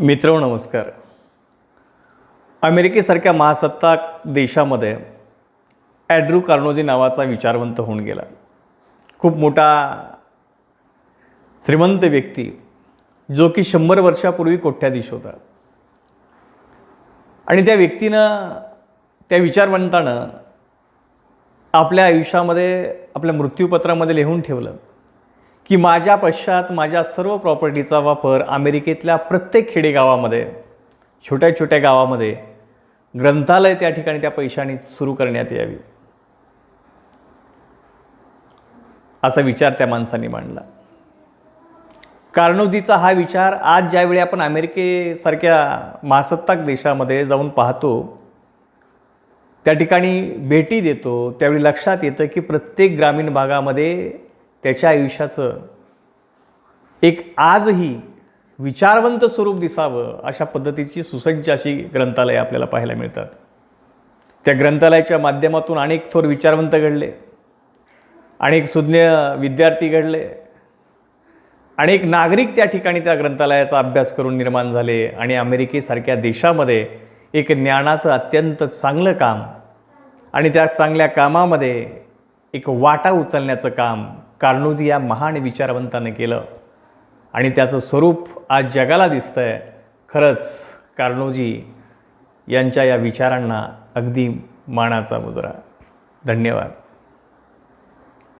मित्र नमस्कार. अमेरिकेसारख्या महासत्ताक देशामध्ये ॲड्रू कार्नोजी नावाचा विचारवंत होऊन गेला. खूप मोठा श्रीमंत व्यक्ती जो की शंभर वर्षापूर्वी कोट्याधीश होता. आणि त्या व्यक्तीनं त्या विचारवंतानं आपल्या आयुष्यामध्ये आपल्या मृत्यूपत्रामध्ये लिहून ठेवलं. की माझ्या पश्चात माझ्या सर्व प्रॉपर्टीचा वापर अमेरिकेतल्या प्रत्येक खेडेगावामध्ये छोट्या छोट्या गावामध्ये ग्रंथालय त्या ठिकाणी त्या पैशाने सुरू करण्यात यावी. असा विचार त्या माणसाने मांडला. कार्णोदीचा हा विचार आज ज्यावेळी आपण अमेरिकेसारख्या महासत्ताक देशामध्ये जाऊन पाहतो त्या ठिकाणी भेटी देतो त्यावेळी लक्षात येतं की प्रत्येक ग्रामीण भागामध्ये त्याच्या आयुष्याचं एक आजही विचारवंत स्वरूप दिसावं अशा पद्धतीची सुसज्ज अशी ग्रंथालय आपल्याला पाहायला मिळतात. त्या ग्रंथालयाच्या माध्यमातून अनेक थोर विचारवंत घडले. अनेक सुज्ञ विद्यार्थी घडले. अनेक नागरिक त्या ठिकाणी त्या ग्रंथालयाचा अभ्यास करून निर्माण झाले आणि अमेरिकेसारख्या देशामध्ये एक ज्ञानाचं अत्यंत चांगलं काम आणि त्या चांगल्या कामामध्ये एक वाटा उचलण्याचं काम कार्नोजी या महान विचारवंतानं केलं. आणि त्याचं स्वरूप आज जगाला दिसतं आहे खरंच कार्नोजी यांच्या या विचारांना अगदी मानाचा मुजरा धन्यवाद.